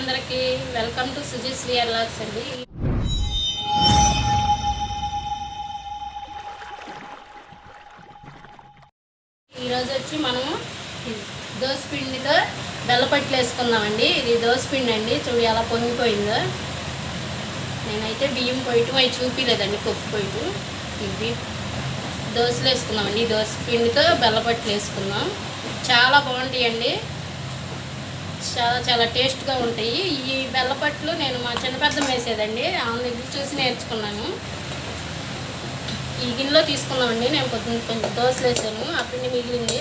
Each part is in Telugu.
అందరికీ వెల్కమ్ టు సుజీస్ వియర్ అండి. ఈరోజు వచ్చి మనము దోసపిండితో బెల్లపట్లు వేసుకుందామండి. ఇది దోసపిండి అండి. చూడు ఎలా పొంగిపోయిందో. నేనైతే బియ్యం పోయటం అవి చూపించలేదండి కొప్పు పోయటం. ఇవి దోశలు వేసుకుందామండి. ఈ దోశ పిండితో బెల్లపట్లు వేసుకుందాం. చాలా బాగుంటాయండి. చాలా చాలా టేస్ట్గా ఉంటాయి. ఈ బెల్లపట్లు నేను మా చిన్నపెద్దం వేసేదండి. ఆమె దగ్గర చూసి నేర్చుకున్నాను. ఈ గిన్నెలో తీసుకున్నామండి. నేను పొద్దున్న కొంచెం దోశలు వేసాను. అప్పుడు మిగిలింది.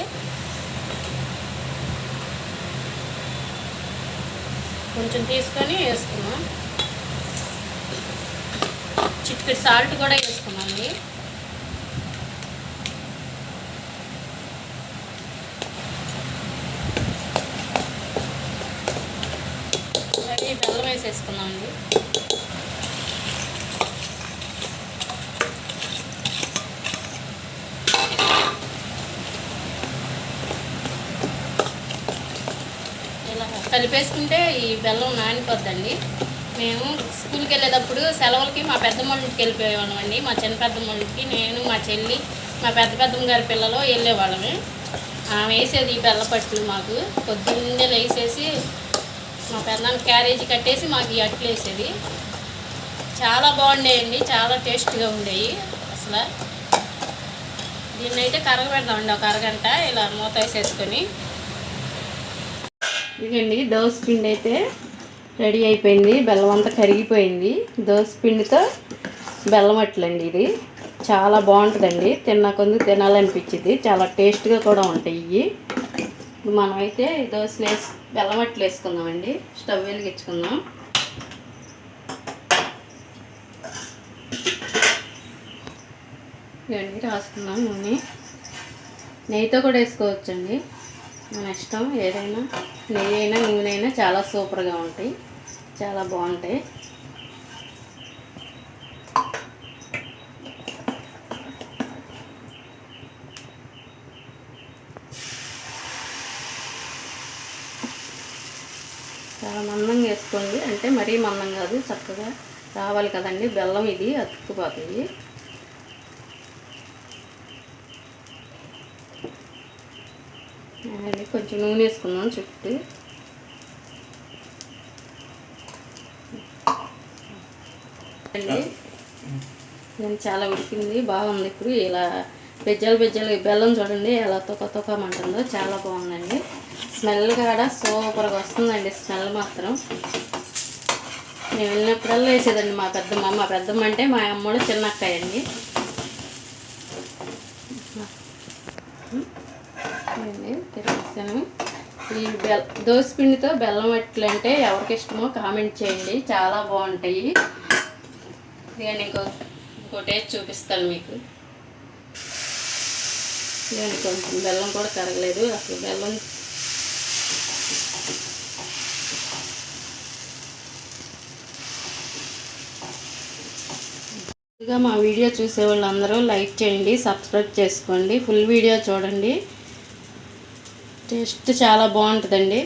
కొంచెం తీసుకొని వేసుకున్నాం. చిటికెట్ సాల్ట్ కూడా వేసుకున్నాండి రైస్ బెల్లం ఇలా కలిపేసుకుంటే ఈ బెల్లం నానిపోద్దండి. మేము స్కూల్కి వెళ్ళేటప్పుడు సెలవులకి మా పెద్దమ్మళ్ళకి వెళ్ళిపోయేవాళ్ళం అండి మా చిన్న పెద్దమ్మళ్ళకి నేను మా చెల్లి మా పెద్ద పెద్దమ్మ గారి పిల్లలు వెళ్ళేవాళ్ళమే. ఆమె వేసేది ఈ బెల్లపట్లు మాకు. పొద్దున్నే వేసేసి మా పెద్దనాన్న క్యారేజీ కట్టేసి మాకు ఈ అట్లు వేసేది. చాలా బాగుండేయండి చాలా టేస్ట్గా ఉండేవి అసలు. దీన్ని అయితే కరగబెడదామండి ఒక అరగంట ఇలా మూత వేసేసుకొని. ఇదండి దోశ పిండి అయితే రెడీ అయిపోయింది బెల్లం అంతా కరిగిపోయింది. దోశ పిండితో బెల్లం అట్లండి ఇది. చాలా బాగుంటుందండి తిన్న కొందుకు తినాలనిపించింది చాలా టేస్ట్గా కూడా ఉంటాయి ఇవి ఇప్పుడు మనమైతే దోశలు వేసి బెల్లం అట్లు వేసుకుందామండి. స్టవ్ వెలిగించుకుందాం. ఇవన్నీ రాసుకుందాం నూనె. నెయ్యితో కూడా వేసుకోవచ్చండి. మన ఇష్టం ఏదైనా నెయ్యి అయినా నూనె అయినా చాలా సూపర్గా ఉంటాయి. చాలా బాగుంటాయి. చాలా మందంగా వేసుకోండి. అంటే మరీ మందం కాదు చక్కగా రావాలి కదండి. బెల్లం ఇది అతుక్కుపోతుంది. కొంచెం నూనె వేసుకుందాం చుట్టూ. అండి ఇది చాలా ఉడికింది. బాగుంది ఇప్పుడు. ఇలా బెజ్జలు బెజ్జలు బెల్లం చూడండి. ఎలా తొక్క తొక్కమంటుందో చాలా బాగుందండి. స్మెల్ కూడా సూపర్గా వస్తుందండి. స్మెల్ మాత్రం. నేను వెళ్ళినప్పుడల్లా వేసేదండి మా పెద్దమ్మ. మా పెద్దమ్మ అంటే మా అమ్మడు చిన్న అక్కయ్య అండి ఈ బెల్ దోశ పిండితో బెల్లం అట్లు అంటే ఎవరికి ఇష్టమో కామెంట్ చేయండి. చాలా బాగుంటాయి. ఇదిగోండి ఇంకో ఇంకోటి చూపిస్తాను మీకు. నేను కొంచెం బెల్లం కూడా కరగలేదు అసలు బెల్లం ముందుగా మా వీడియో చూసే వాళ్ళందరూ లైక్ చేయండి సబ్స్క్రైబ్ చేసుకోండి. ఫుల్ వీడియో చూడండి. టేస్ట్ చాలా బాగుంటుందండి.